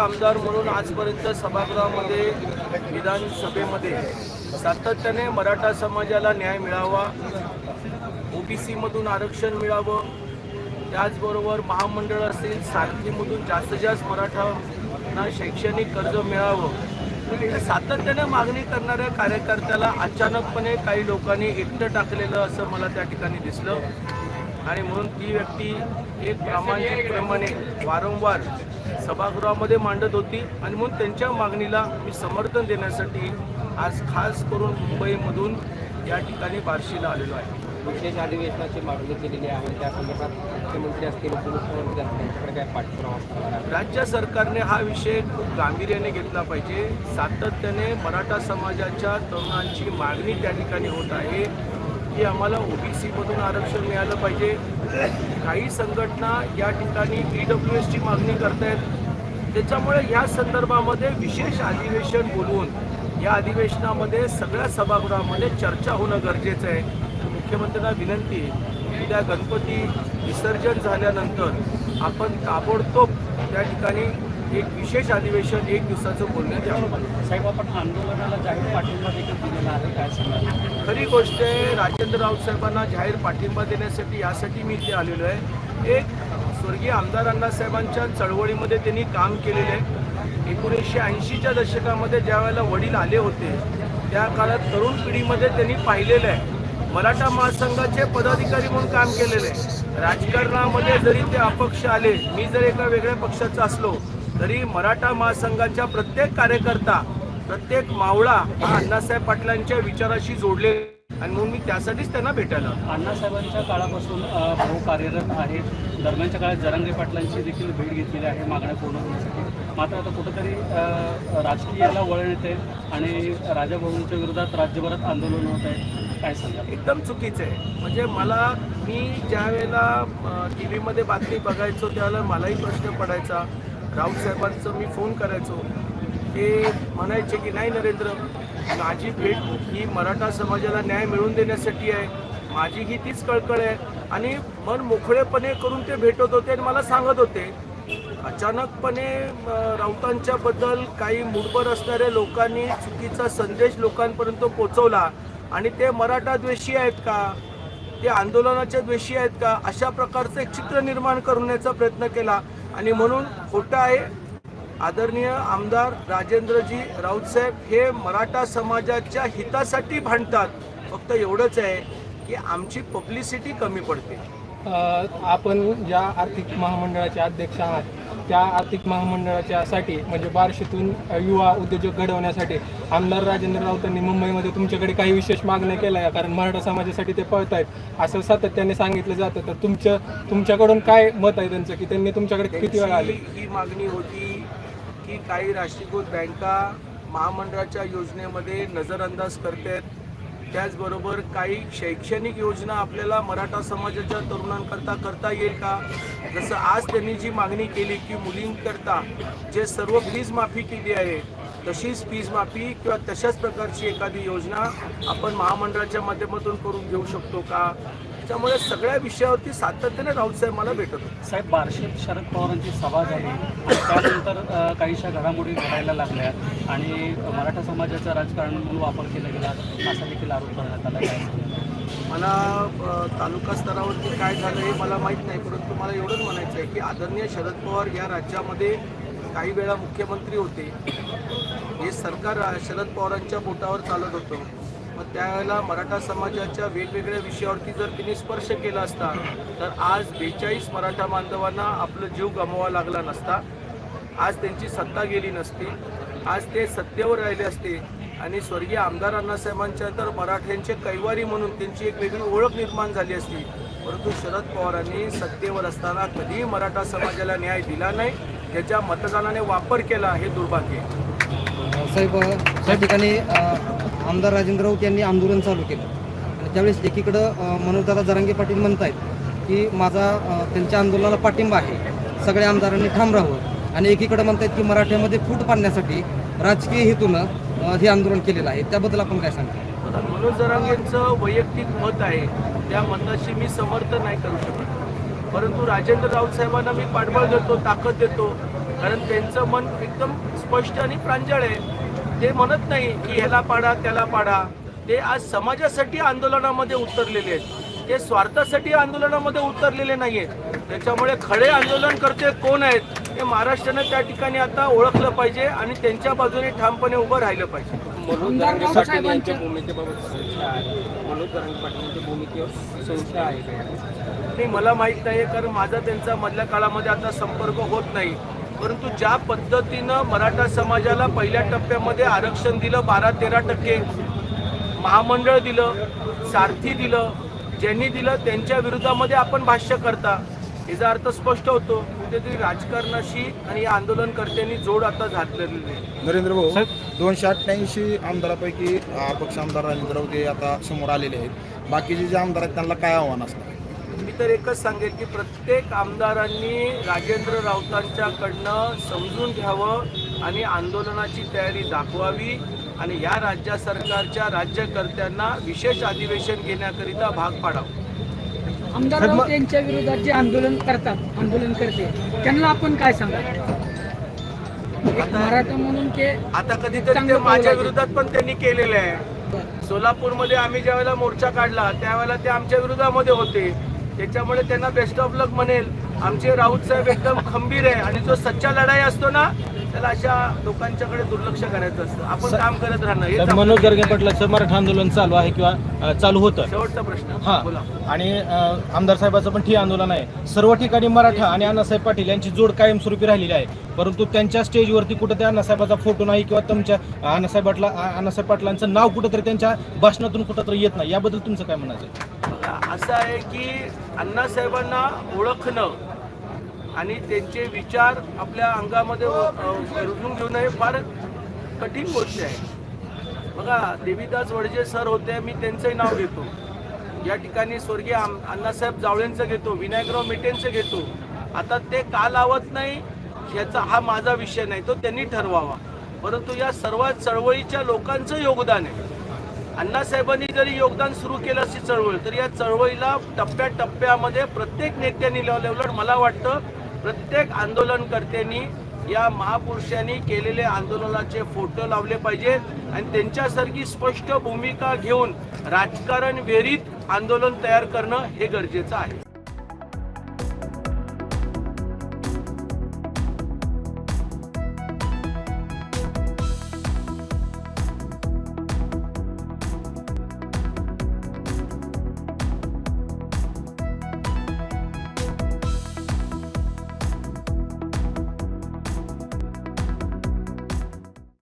आमदार म्हणून आजपर्यंत सभागृहामध्ये विधानसभेमध्ये सातत्याने मराठा समाजाला न्याय मिळावा ओबीसीमधून आरक्षण मिळावं त्याचबरोबर महामंडळ असेल सारथीमधून जास्तीत जास्त मराठांना शैक्षणिक कर्ज मिळावं. सातत्याने मागणी करणाऱ्या कार्यकर्त्याला अचानकपणे काही लोकांनी एकटं टाकलेलं असं मला त्या ठिकाणी दिसलं. आणि म्हणून ती व्यक्ती एक प्रामाणिकप्रमाणे वारंवार सभागृहामध्ये मांडत होती आणि म्हणून त्यांच्या मागणीला मी समर्थन देण्यासाठी आज खास करून मुंबईमधून या ठिकाणी बार्शीला आलेलो आहे. विशेष अधिवेशनाची मागणी केलेली आहे. त्या संदर्भात मुख्यमंत्री असतील उपमुख्यमंत्री असतील त्यांच्याकडे काय पाठपुरावा? राज्य सरकारने हा विषय खूप गांभीर्याने घेतला पाहिजे. सातत्याने मराठा समाजाच्या तरुणांची मागणी त्या ठिकाणी होत आहे की आम्हाला ओबीसीमधून आरक्षण मिळालं पाहिजे. काही संघटना या ठिकाणी ई डब्ल्यू एसची मागणी करतायत. त्याच्यामुळे ह्या संदर्भामध्ये विशेष अधिवेशन बोलवून या अधिवेशनामध्ये सगळ्या सभागृहामध्ये चर्चा होणं गरजेचं आहे. मुख्यमंत्र्यांना विनंती आहे उद्या गणपती विसर्जन झाल्यानंतर आपण ताबडतोब त्या ठिकाणी एक विशेष अधिवेशन एक दिवसाचं बोलण्यात यावं साहेब आपण आंदोलनाला जाहीर पाठिंबा देखील दिलेला आहे काय सांगा खरी गोष्ट आहे राजेंद्र राऊत साहेबांना जाहीर पाठिंबा देण्यासाठी यासाठी मी इथे आलेलो आहे. एक स्वर्गीय आमदार अण्णासाहेबांच्या चळवळीमध्ये त्यांनी काम केलेलं आहे. एकोणीसशे ऐंशीच्या दशकामध्ये ज्या वेळेला वडील आले होते त्या काळात तरुण पिढीमध्ये त्यांनी पाहिलेलं आहे. मराठा महासंघाचे पदाधिकारी म्हणून काम केलेलं आहे. राजकारणामध्ये जरी ते अपक्ष आले मी जर एका वेगळ्या पक्षाचा असलो तरी मराठा महासंघाच्या प्रत्येक कार्यकर्ता प्रत्येक मावळा हा अण्णासाहेब पाटलांच्या विचाराशी जोडले आणि म्हणून मी त्यासाठीच त्यांना भेटायला आलो. अण्णासाहेबांच्या काळापासून भाऊ कार्यरत आहेत. दरम्यानच्या काळात जरांगे पाटलांची देखील भेट घेतलेली आहे मागण्या पूर्ण होण्यासाठी. मात्र आता कुठंतरी राजकीयाला वळण येते आणि राजाभाऊंच्या विरोधात राज्यभरात आंदोलन होत आहे. काय सांगा एकदम चुकीचं आहे. म्हणजे मला मी ज्या वेळेला टी व्हीमध्ये बातमी बघायचो त्यावेळेला मलाही प्रश्न पडायचा. राऊत साहेबांचं मी फोन करायचो. ते म्हणायचे की नाही नरेंद्र माझी भेट ही मराठा समाजाला न्याय मिळवून देण्यासाठी आहे. माझी ही तीच कळकळ आहे. आणि मन मोकळेपणे करून ते भेटत होते आणि मला सांगत होते. अचानकपणे अ, राऊतांच्या बद्दल काही मूडभर असणाऱ्या लोकांनी चुकीचा संदेश लोकांपर्यंत पोचवला. आणि ते मराठा द्वेषी आहेत का? ते आंदोलनाच्या द्वेषी आहेत का? अशा प्रकारचं एक चित्र निर्माण करण्याचा प्रयत्न केला. आणि म्हणून खोटं आहे आदरणीय आमदार राजेंद्रजी राऊतसाहेब हे मराठा समाजाच्या हितासाठी भांडतात. फक्त एवढंच आहे की आमची पब्लिसिटी कमी पडते. आपण ज्या आर्थिक महामंडळाचे अध्यक्ष आहात त्या आर्थिक महामंडळाच्या साठी म्हणजे बार्शीतून युवा उद्योजक घडवण्यासाठी आमदार राजेंद्र राऊतांनी मुंबईमध्ये तुमच्याकडे काही विशेष मागण्या केल्या आहे कारण मराठा समाजासाठी ते पळत आहेत असं सातत्याने सांगितलं जातं. तर तुमच्या तुमच्याकडून काय मत आहे त्यांचं? की त्यांनी तुमच्याकडे किती वेळा आले? ही मागणी होती की काही राष्ट्रीयकृत बँका महामंडळाच्या योजनेमध्ये नजरअंदाज करतायत. त्याचबरोबर काही शैक्षणिक योजना आपल्याला मराठा समाजाच्या तरुणांकरता करता येईल का? जसं आज त्यांनी जी मागणी केली की मुलींकरता जे सर्व फीज माफी केली आहे तशीच फीज माफी किंवा तशाच प्रकारची एखादी योजना आपण महामंडळाच्या माध्यमातून करून घेऊ शकतो का? त्यामुळे सगळ्या विषयावरती सातत्याने राऊतसाहेब मला भेटत होते. साहेब बार्शीत शरद पवारांची सभा झाली. त्यानंतर काहीशा घडामोडी घडायला लागल्या आणि मराठा समाजाचा राजकारण म्हणून वापर केला गेला. असा देखील आरोप करण्यात आला? मला तालुका स्तरावरती काय झालं हे मला माहीत नाही परंतु मला एवढंच म्हणायचं आहे की आदरणीय शरद पवार या राज्यामध्ये काही वेळा मुख्यमंत्री होते. हे सरकार शरद पवारांच्या बोटावर चालत होतं. मग त्यावेळेला मराठा समाजाच्या वेगवेगळ्या विषयावरती जर तिने स्पर्श केला असता तर आज बेचाळीस मराठा बांधवांना आपलं जीव गमवावा लागला नसता. आज त्यांची सत्ता गेली नसती. आज ते सत्तेवर राहिले असते. आणि स्वर्गीय आमदार अण्णासाहेबांच्या तर मराठ्यांचे कैवारी म्हणून त्यांची एक वेगळी ओळख निर्माण झाली असती. परंतु शरद पवारांनी सत्तेवर असताना कधीही मराठा समाजाला न्याय दिला नाही. त्याच्या मतदानाने वापर केला हे दुर्भाग्य साहेब त्या ठिकाणी आमदार राजेंद्र राऊत यांनी आंदोलन चालू केलं. आणि त्यावेळेस एकीकडं मनोजदादा जरांगे पाटील म्हणतायत की माझा त्यांच्या आंदोलनाला पाठिंबा आहे. सगळ्या आमदारांनी ठाम राहावं आणि एकीकडे म्हणतायत की मराठ्यामध्ये फूट पाडण्यासाठी राजकीय हेतूनं हे आंदोलन केलेलं आहे. त्याबद्दल आपण काय सांगतो मनोज जरांगेंचं वैयक्तिक मत आहे. त्या मताशी मी समर्थन नाही करू शकत. परंतु राजेंद्र राऊत साहेबांना मी पाठबळ देतो ताकद देतो. कारण त्यांचं मन एकदम स्पष्ट आणि प्रांजळ आहे. ते म्हणत नाही की ह्याला पाडा त्याला पाडा. ते आज समाजासाठी आंदोलनामध्ये उतरलेले आहेत. ते स्वार्थासाठी आंदोलनामध्ये उतरलेले नाही आहेत त्याच्यामुळे खडे आंदोलन करते कोण आहेत हे महाराष्ट्रानं त्या ठिकाणी आता ओळखलं पाहिजे आणि त्यांच्या बाजूने ठामपणे उभं राहिलं पाहिजे. मनोज जरांगे पाटील यांच्या भूमिकेबाबत संशय आहे. मनोज जरांगे पाटील यांच्या भूमिकेवर संशय आहे का? नाही मला माहीत नाही कारण माझा त्यांचा मधल्या काळामध्ये आता संपर्क होत नाही. परंतु ज्या पद्धतीनं मराठा समाजाला पहिल्या टप्प्यामध्ये आरक्षण दिलं बारा तेरा टक्के महामंडळ दिलं सारथी दिलं ज्यांनी दिलं त्यांच्या विरोधामध्ये आपण भाष्य करता. याचा अर्थ स्पष्ट होतो कुठेतरी राजकारणाशी आणि या आंदोलनकर्त्यांनी जोड आता घातलेली आहे नरेंद्र भाऊ दोनशे अठ्ठ्याऐंशी आमदारापैकी अपक्ष आमदार राजेंद्र राऊत आता समोर आलेले आहेत. बाकीचे जे आमदार आहेत त्यांना काय आव्हान असणार? मी तर एकच सांगेल की प्रत्येक आमदारांनी राजेंद्र राऊतांच्याकडनं समजून घ्यावं आणि आंदोलनाची तयारी दाखवावी आणि या राज्य सरकारच्या राज्यकर्त्यांना विशेष अधिवेशन घेण्याकरिता भाग पाडावं. आमदार राऊत यांच्या विरोधात जे आंदोलन करतात आंदोलन करते त्यांना आपण काय सांगा मराठा म्हणून आता कधीतरी ते माझ्या. विरोधात पण त्यांनी केलेले आहे. सोलापूरमध्ये आम्ही ज्यावेळेला मोर्चा काढला त्यावेळेला ते आमच्या विरोधामध्ये होते. त्याच्यामुळे त्यांना बेस्ट ऑफ लक म्हणेल. आमचे राऊत साहेब एकदम खंबीर आहे आणि जो सच्चा लढाई असतो ना त्याला अशा लोकांच्याकडे दुर्लक्ष करायचं असतं. आपण काम करत राहणं हेच साहेब, आपलं मनोज गर्गे पाटलाचं मराठा आंदोलन चालू आहे किंवा चालू होतं. शेवटचा प्रश्न. हा. बोला. आणि आमदार साहेबाचं पण ठीक आंदोलन आहे. सर्व ठिकाणी मराठा आणि अण्णासाहेब पाटील यांची जोड कायमस्वरूपी राहिलेली आहे. परंतु त्यांच्या स्टेजवरती कुठं त्या अण्णासाहेबाचा फोटो नाही किंवा तुमच्या अण्णासाहेब पाटला अण्णासाहेब पाटलांचं नाव कुठंतरी त्यांच्या भाषणातून कुठंतरी येत नाही. याबद्दल तुमचं काय म्हणायचं? असं आहे की अण्णासाहेबांना ओळखणं आणि त्यांचे विचार आपल्या अंगामध्ये रुजून घेणं हे फार कठीण गोष्ट आहे. बघा देवीदास वडजे सर होते मी त्यांचंही नाव घेतो. या ठिकाणी स्वर्गीय अण्णासाहेब जावळेंचं घेतो विनायकराव मेटेंचं घेतो. आता ते का लावत नाही याचा हा माझा विषय नाही तो त्यांनी ठरवावा. परंतु या सर्व चळवळीच्या लोकांचं योगदान आहे. अण्णासाहेबांनी जरी योगदान सुरू केलं अशी चळवळ तर या चळवळीला टप्प्याटप्प्यामध्ये प्रत्येक नेत्यांनी लावलं मला वाटतं प्रत्येक आंदोलनकर्त्यांनी या महापुरुषांनी केलेले आंदोलनाचे फोटो लावले पाहिजे आणि त्यांच्यासारखी स्पष्ट भूमिका घेऊन राजकारण विहिरीत आंदोलन तयार करणं हे गरजेचं आहे.